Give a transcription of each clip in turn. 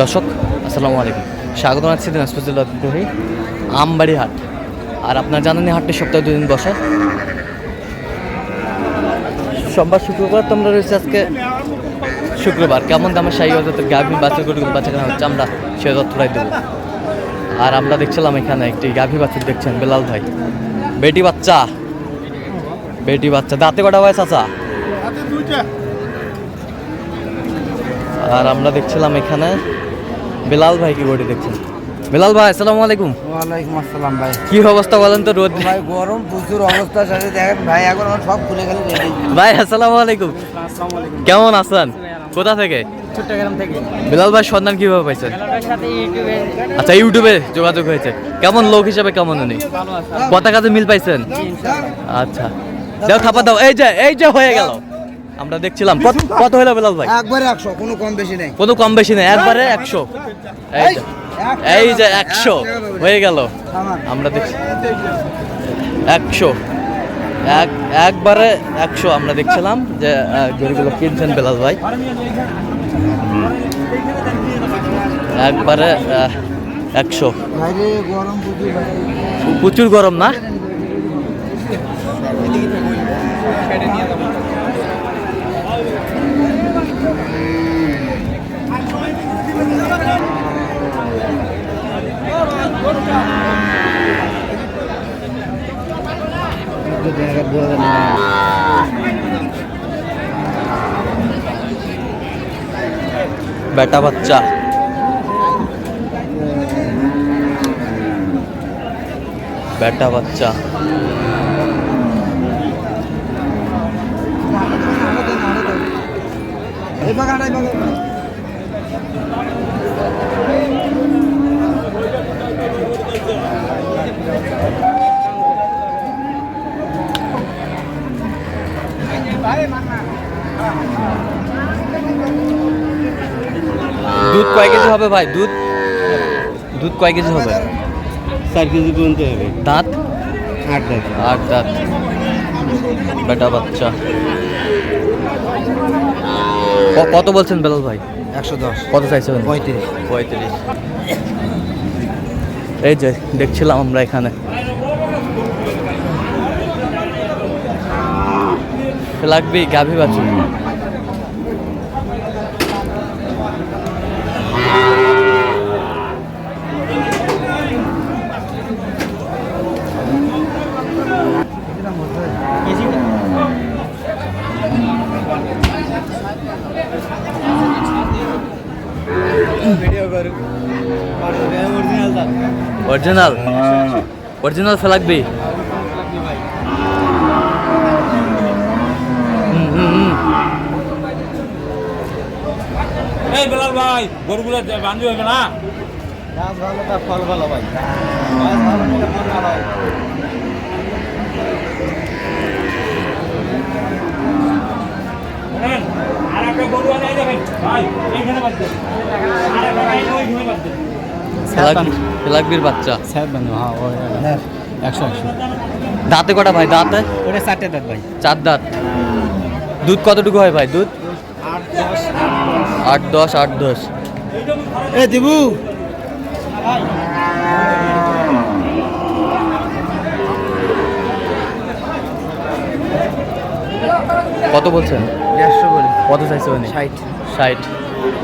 দর্শক আসসালামু আলাইকুম। স্বাগত জানাচ্ছি দিনাজপুর জেলা ঐতিহ্যবাহী আমবাড়ি হাট। আর আপনার জানেন হাটটি সপ্তাহে দুদিন বসে। সোমবার শুক্রবার তোমরা রয়েছে আজকে শুক্রবার। কেমন দামে শাহী অজাতের গাভী বাচ্চা করে বাচ্চা কেনা হচ্ছে আমরা সে তথ্যটাই দেবো। আর আমরা দেখছিলাম এখানে একটি গাভী বাচ্চা দেখছেন বেলাল ভাই। বেটি বাচ্চা। বেটি বাচ্চা। দাঁতে কটা হয় চাচা? আর আমরা দেখছিলাম এখানে বেলাল ভাই কি বডি দেখছেন। বেলাল ভাই আসসালামু আলাইকুম। ওয়ালাইকুম আসসালাম ভাই। কি অবস্থা বলেন তো রোদ? ভাই গরম প্রচুর অবস্থার সাথে দেখেন ভাই এখন আমার সব খুলে গেলে ভাই আসসালামু আলাইকুম। কেমন আছেন? কোথা থেকে? চট্টগ্রাম থেকে। বেলাল ভাই সন্ধান কীভাবে পাইছেন? সাথে ইউটিউবে। আচ্ছা ইউটিউবে যোগাযোগ হয়েছে। কেমন লোক হিসেবে কেমন উনি? কথা কাজে মিল পাইছেন? আচ্ছা। দাও থাপা দাও। এই যে এই যে হয়ে গেল। আমরা দেখছিলাম। কত হলো বেলাল ভাই? একবারে একশো কোনো কম বেশি নেই। কোনো কম বেশি নেই একবারে একশো। এই যে একশো হয়ে গেল। আমরা। দেখছি। একশো। এক একবারে একশো আমরা দেখছিলাম যে গরুগুলো কিনছেন বেলাল ভাই। একবারে একশো। প্রচুর গরম না? বেটা বাচ্চা। বেটা বাচ্চা। এই বাগান বাগান দুধ কয় কেজি হবে ভাই? দুধ? দুধ কয় কেজি হবে? চার কেজি পর্যন্ত হবে। দাঁত? আট দাঁত। আট দাঁত। বেটা বাচ্চা। কত বলছেন বেলাল ভাই? একশো দশ। কত চাইছেন? পঁয়ত্রিশ। পঁয়ত্রিশ। এই যে দেখছিলাম আমরা এখানে। লাগবে গাভী বাছুর। অরিজিনাল অরিজিনাল ফেলাকবি এই বেলাল ভাই গরুগুলো বান্ধি হবে না? গাছ ভালো তার ফল ভালো ভাই। শুনেন, আর একটা গরু আনে এই ভাই এইখানে ফেলাকবির বাচ্চা। হ্যাঁ একশো একশো দাঁতে কটা ভাই? দাঁতে? ওটা চারটে দাঁত ভাই। চার দাঁত। দুধ কতটুকু হয় ভাই? দুধ? আট দশ আট দশ। এ দিবু। কত বলছেন? দেড়শো করে। কত চাইছে ষাট। ষাট।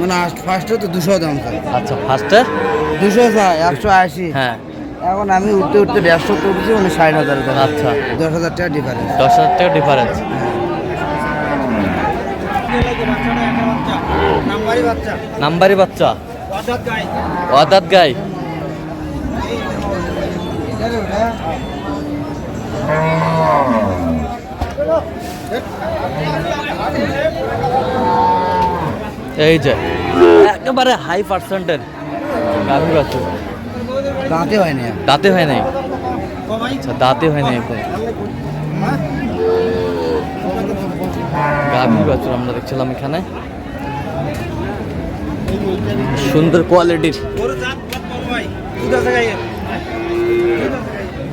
মানে ফার্স্টে তো দুশো দাম চাই আচ্ছা ফার্স্টে দুশো চাই একশো আশি। হ্যাঁ। এখন আমি উঠতে উঠতে দেড়শো তুলছি মানে ষাট হাজার টাকা আচ্ছা। দশ হাজার টাকা ডিফারেন্স দশ হাজার টাকা ডিফারেন্স নাম্বারই বাচ্চা। নাম্বারি বাচ্চা। অদাত গাই। এই যে একেবারে হাই পার্সেন্টের গাভী বাছুর দাঁতে হয় না দাঁতে হয় নাই আচ্ছা দাঁতে হয় নাই এখন। গাভী বাছুর আমরা দেখছিলাম এখানে। সুন্দর কোয়ালিটির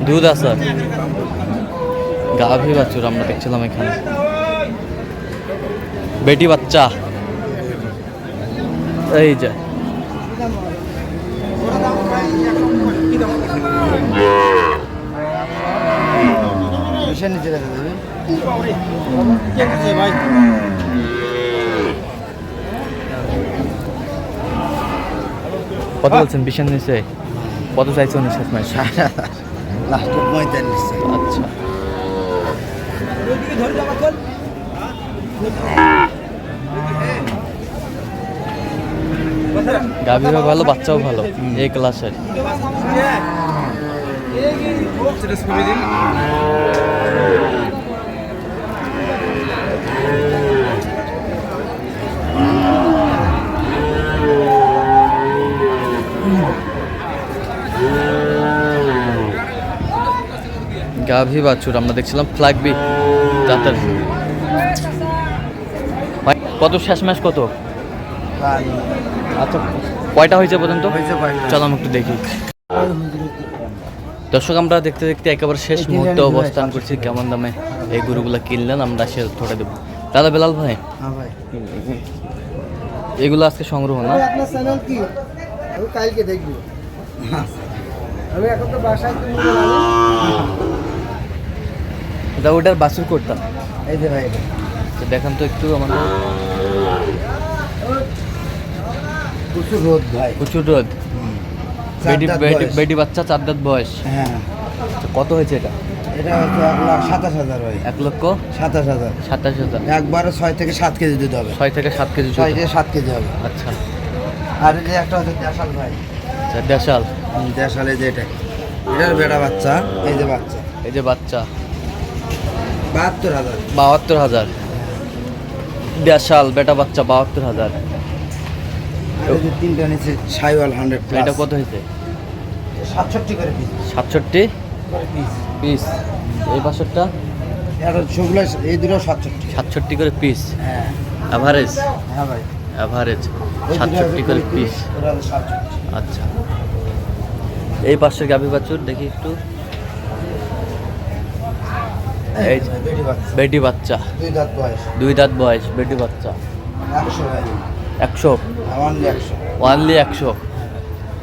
দুধ আছে। গাভী বাছুর আমরা দেখছিলাম এখানে। বেটি বাচ্চা। এই যে। কত বলছেন? বিশের নিচে? কত চাইছে উনি শেষ মাস আচ্ছা। গাভীরও ভালো বাচ্চাও ভালো। এই ক্লাসের। গাভী বাছুর আমরা দেখছিলাম ফ্ল্যাগবি জাতের কত শেষ ম্যাচ কত? আচ্ছা কয়টা হয়েছে পর্যন্ত? চলো আমি একটু দেখি। দর্শক আমরা দেখতে দেখতে একেবারে শেষ মুহূর্তে অবস্থান করছি। কেমন দামে এই গরুগুলো কিনলেন আমরা সে ধরে দেবো। দাদা বেলাল ভাই হ্যাঁ এগুলো আজকে সংগ্রহ না? আপনার চ্যানেল কি? আমি কালকে দেখব। আমি এখন তো বাসায় তো নিয়ে গেলাম। তা ওটার বাছুর করতাম এই যে ভাই এটা। তো একটু আমাদের। প্রচুর রোদ ভাই। প্রচুর রোদ। বয়স। বাচ্চা চার দাঁত বয়স। হ্যাঁ। কত হয়েছে এটা? এটা হচ্ছে এক লাখ সাতাশ হাজার ভাই। এক লক্ষ? সাতাশ হাজার। সাতাশ হাজার। একবারে ছয় থেকে সাত কেজি দিতে হবে। ছয় থেকে সাত কেজি ছয় থেকে সাত কেজি হবে। আচ্ছা। আর এই যে একটা হচ্ছে দেশাল ভাই। আচ্ছা দেশাল। দেশাল এই যে এটা। এটার বেটা বাচ্চা এই যে বাচ্চা। এই যে বাচ্চা। বাহাত্তর হাজার। বাহাত্তর হাজার। দেশাল বেটা বাচ্চা বাহাত্তর হাজার। তিনটা নিচে সাইওয়াল হান্ড্রেড এটা কত হয়েছে? সাতষট্টি করে পিস সাতষট্টি? পিস পিস এই বাছরটা এটা সবগুলো এই দুটো সাতষট্টি। সাতষট্টি করে পিস হ্যাঁ। অ্যাভারেজ হ্যাঁ ভাই। অ্যাভারেজ সাতষট্টি করে পিস আচ্ছা। এই পাশের গাভী বাছুর দেখি একটু। এই বেটি বাচ্চা। বেটি বাচ্চা। দুই দাঁত বয়স। দুই দাঁত বয়স বেটি বাচ্চা। একশো? ওয়ানলি একশো।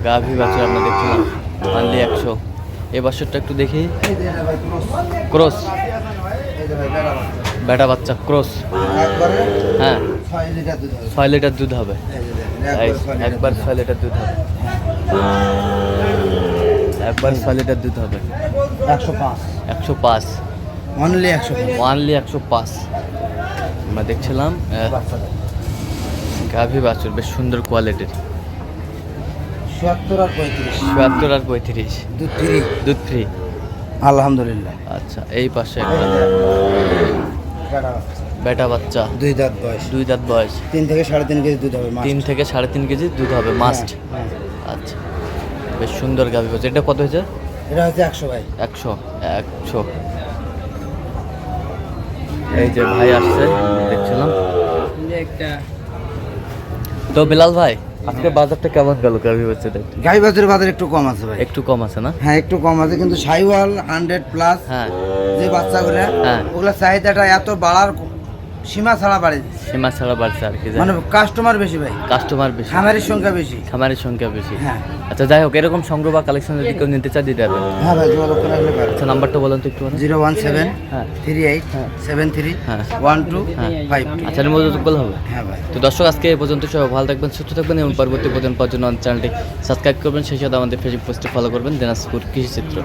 গাভী বাছুর আমরা দেখছিলাম। ওয়ানলি একশো। এই বাছুরটা একটু দেখি। ক্রস বেটা বাচ্চা ক্রস হ্যাঁ। ছয় লিটার দুধ হবে। একবারে ছয় লিটার দুধ হবে। একবার ছয় লিটার দুধ হবে। একশো পাঁচ। একশো পাঁচ। অনলি একশো ওয়ানলি একশো পাঁচ। আমরা দেখছিলাম গাভী বাছুর বেশ সুন্দর কোয়ালিটির চুয়াত্তর আর পঁয়ত্রিশ। চুয়াত্তর আর পঁয়ত্রিশ। দুধ ফ্রি দুধ ফ্রি আলহামদুলিল্লাহ। আচ্ছা এই পাশে একটা বেটা বাচ্চা। দুই দাঁত বয়স। দুই দাঁত বয়স। তিন থেকে সাড়ে তিন কেজি দুধ হবে তিন থেকে সাড়ে তিন কেজি দুধ হবে মাস্ট হ্যাঁ, হ্যাঁ। আচ্ছা বেশ সুন্দর গাভী বাছুর। এটা কত হয়েছে? এটা হচ্ছে একশো ভাই। একশো একশো। এই যে ভাই আসছে দেখছিলাম। তো বিলাল ভাই আজকে বাজারটা কেমন গেল গাভী বাচ্চাটা গাই বাজারের বাজার একটু কম আছে ভাই। একটু কম আছে না? হ্যাঁ একটু কম আছে কিন্তু সাইওয়াল হান্ড্রেড প্লাস হ্যাঁ। যে বাচ্চাগুলো হ্যাঁ। ওগুলোর চাহিদাটা এত বাড়ার সীমা ছাড়া বাড়ে। সীমা ছাড়া বাড়ছে আর কি মানে কাস্টমার বেশি ভাই। কাস্টমার বেশি। খামারের সংখ্যা বেশি। খামারের সংখ্যা বেশি। হ্যাঁ। আচ্ছা যাই হোক এরকম সংগ্রহ বা কালেকশন যদি কেউ নিতে চায় দিতে পারবে। হ্যাঁ ভাই যোগাযোগ করে আসলে পারে আচ্ছা নাম্বারটা বলেন তো একটু জিরো ওয়ান সেভেন হ্যাঁ। থ্রি এইট হ্যাঁ। সেভেন থ্রি হ্যাঁ। ওয়ান টু হ্যাঁ। ফাইভ আচ্ছা এর মধ্যে হবে। হ্যাঁ ভাই। তো দর্শক আজকে এই পর্যন্ত সবাই ভালো থাকবেন সুস্থ থাকবেন এবং পরবর্তী পর্যন্ত পাওয়ার জন্য চ্যানেলটি সাবস্ক্রাইব করবেন। সেই সাথে আমাদের ফেসবুক পোস্টে ফলো করবেন দিনাজপুর কৃষি চিত্র।